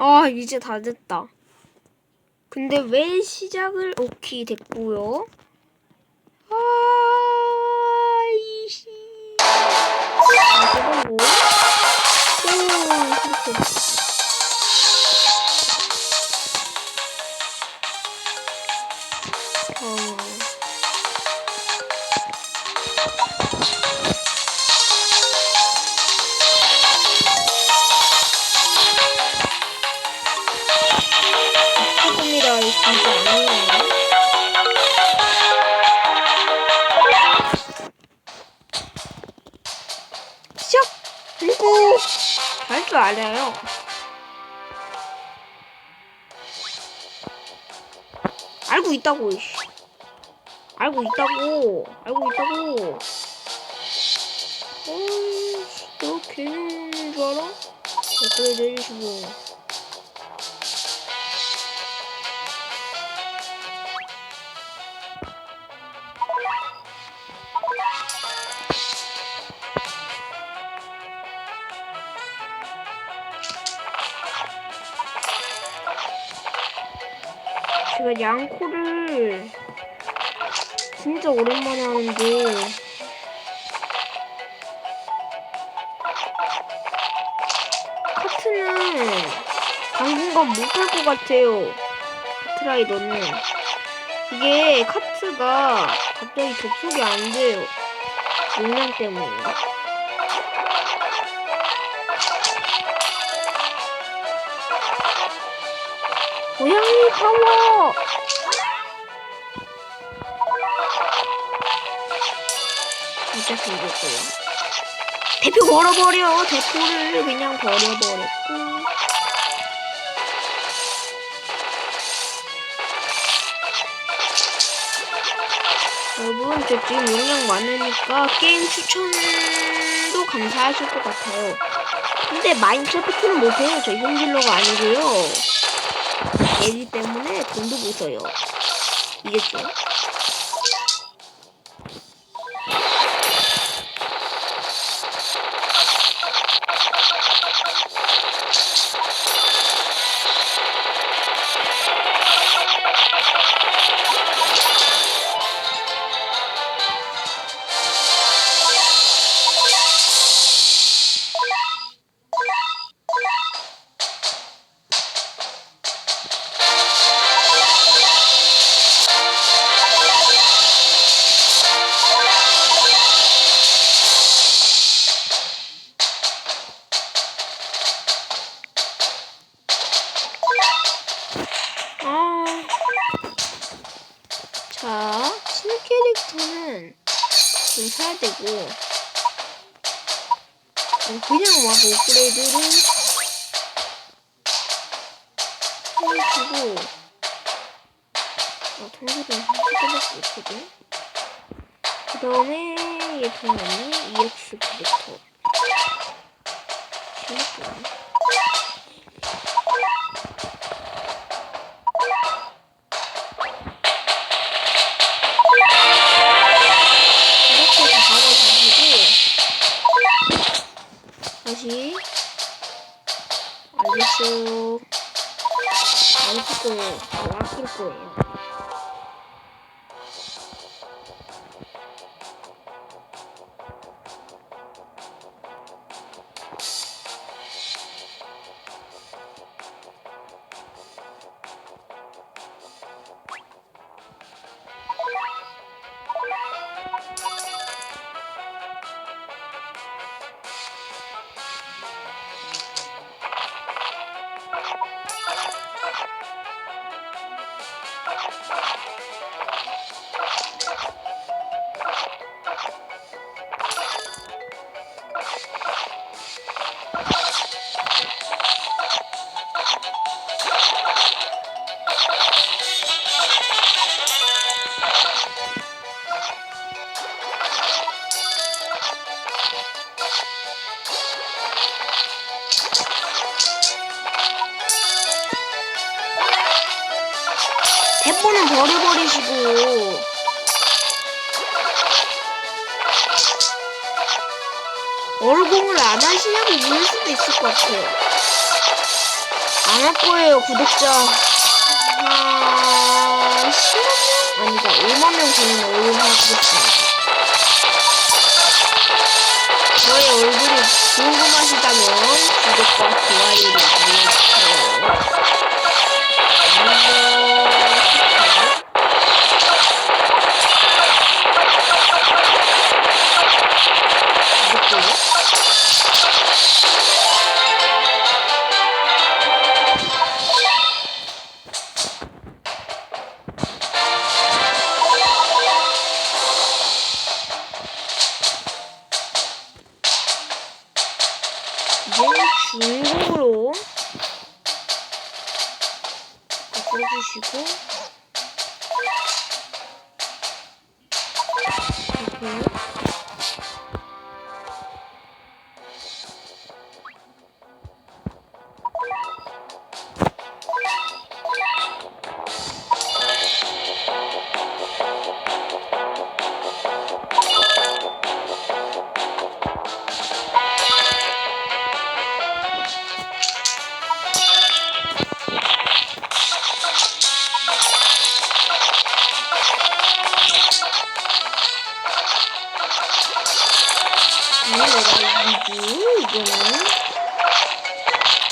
아 이제 다 됐다. 근데 왜 시작을 오케이 됐고요. 아 이씨. 아 그리고 오 그렇게. 알아요. 알고 있다고. 알고 있다고. 알고 있다고. 너 괜히 줄 알아? 어, 그래 내리시고. 양코를 진짜 오랜만에 하는데 카트는 당분간 못 할 것 같아요. 카트라이더는 이게 카트가 갑자기 접속이 안 돼요. 용량 때문인가? 고양이 파워! 진짜 생겼고요. 대표 버려버려! 대표를 그냥 버려버렸고. 여러분, 저 지금 용량 많으니까 게임 추천도 감사하실 것 같아요. 근데 마인크래프트는 못해요. 저 홈질러가 아니고요. 애기 때문에 돈도 못 써요. 이겠죠? 그냥 막 업그레이드를 해주고, 아, 동물은 한 개밖에 없거든. 그 다음에 얘 동안이 EX 캐릭터. 재밌구 다시. 알겠어요. 알겠을 거예요 저 아낄 거예요 얼공을 안 하시냐고 물을 수도 있을 것 같아요. 안 할 거예요, 구독자. 한 10만 명? 아니다, 5만 명 되는 얼굴 하겠습니다. 저의 얼굴이 궁금하시다면 구독과 좋아요를 눌러주세요. 안녕. 구 내가 이기지 이거는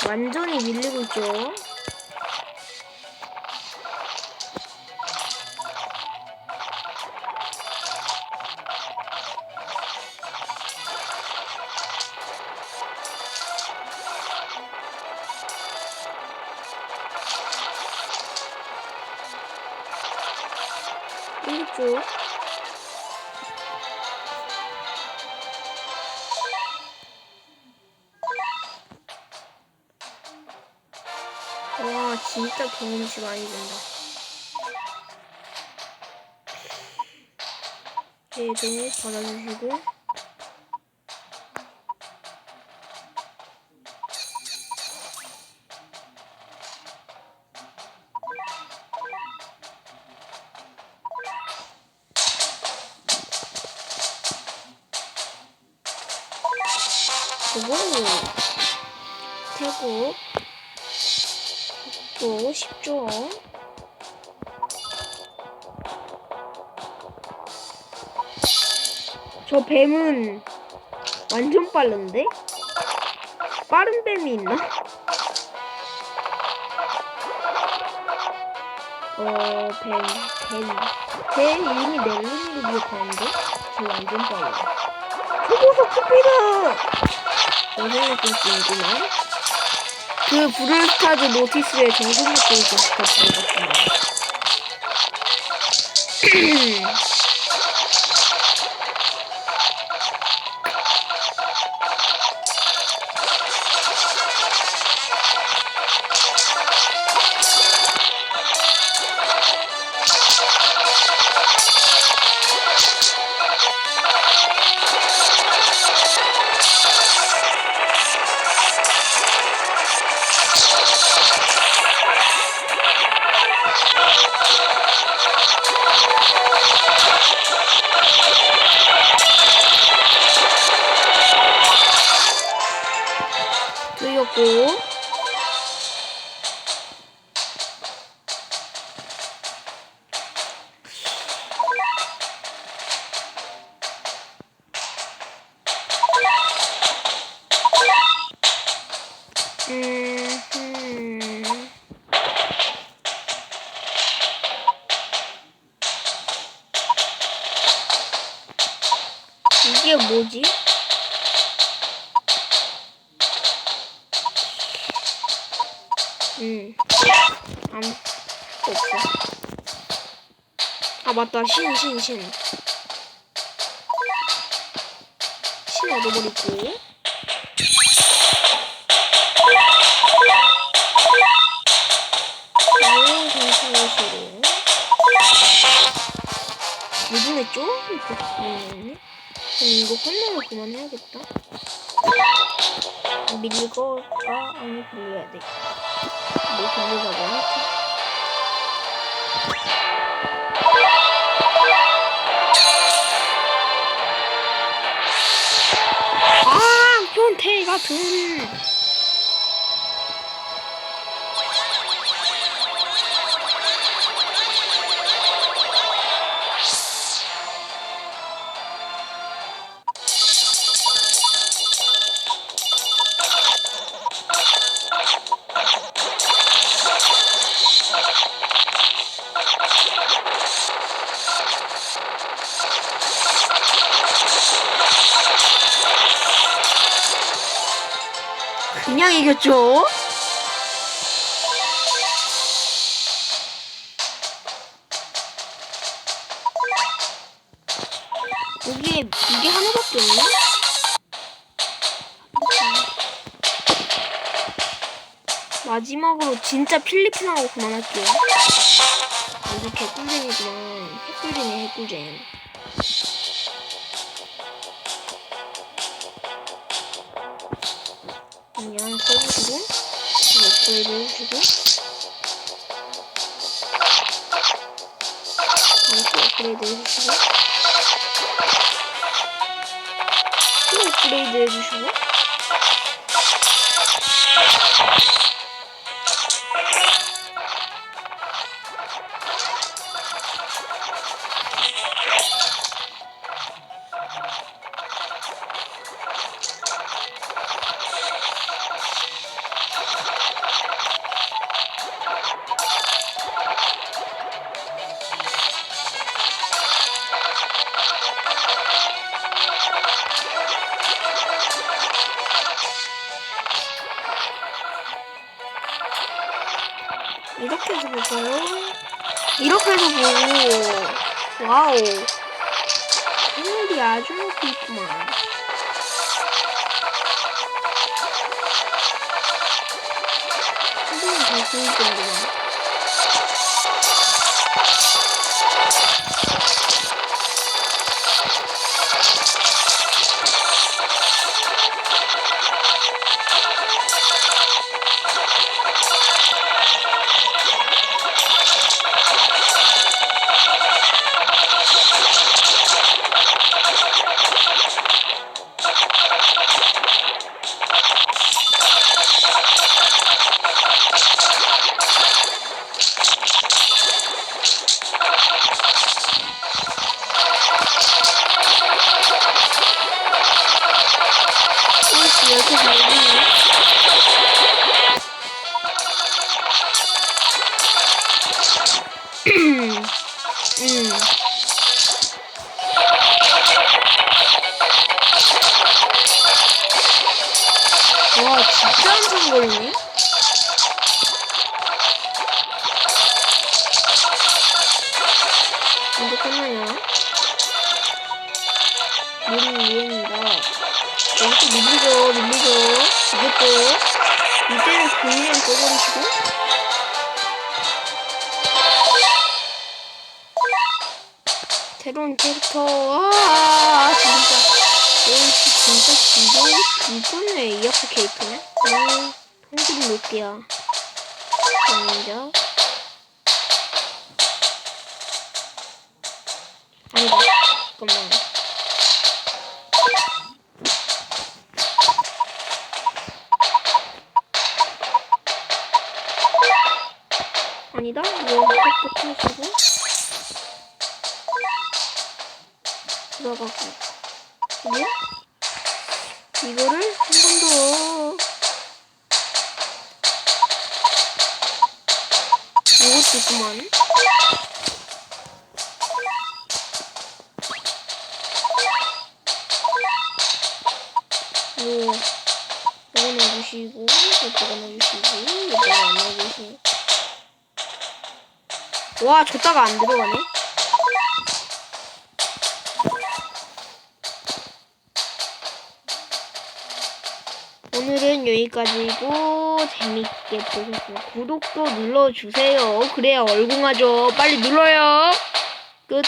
완전히 밀리고 있죠? 밀리 진짜 경험치 많이 된다 얘도 받아주시고. 그리고 태국 또 쉽죠. 저 뱀은 완전 빠른데? 빠른 뱀이 있나? 어, 뱀, 뱀. 쟤 이미 넬름으로 기억하는데? 쟤 완전 빨라. 초고속 스피드! 영상을 볼수 있구만. 그 브롤스타즈 노티스의 것 같습니다. 음, 이게 뭐지? 음, 아무 없어. 아 맞다, 신, 신, 신. 신 얻어버리고. 무분했죠? 이렇게 그럼 이거 끝나면 그만해야겠다. 밀거가 아니 빌려야 돼. 뭐 빌리자고 할까? 아, 변태 같은. 당연히 이겼죠. 이게 이게 하나밖에 없네. 마지막으로 진짜 필리핀하고 그만할게요. 완전 개꿀잼이지만 핵꿀잼이야 핵꿀잼. 그냥 써주시고 업그레이 보고 와우. 하늘이 아주 사진이 잘 보일 정도만 음. 와 진짜 한참 걸리네. 언제 끝나냐 물이 위에입니다. 여기서 밀리죠 밀리죠. 이것도. 이때는 그냥 꺼버리시고 새로운 캐릭터. 아 진짜. 에이씨 진짜 지금 이번에 이어프 캐릭터네? 음 통기를 놓을게요. 먼저. 아니다. 잠깐만. 아니다. 이거 팩트 하시고 들어가고 그리고 이거를 한 번 더. 이것도 있구만 요 이거 넣어주시고 이거 넣어주시고 이거 안 넣어주시고. 와 줬다가 안 들어가네 여기까지고 재밌게 보셨으면 구독도 눌러주세요. 그래야 얼공하죠. 빨리 눌러요. 끝.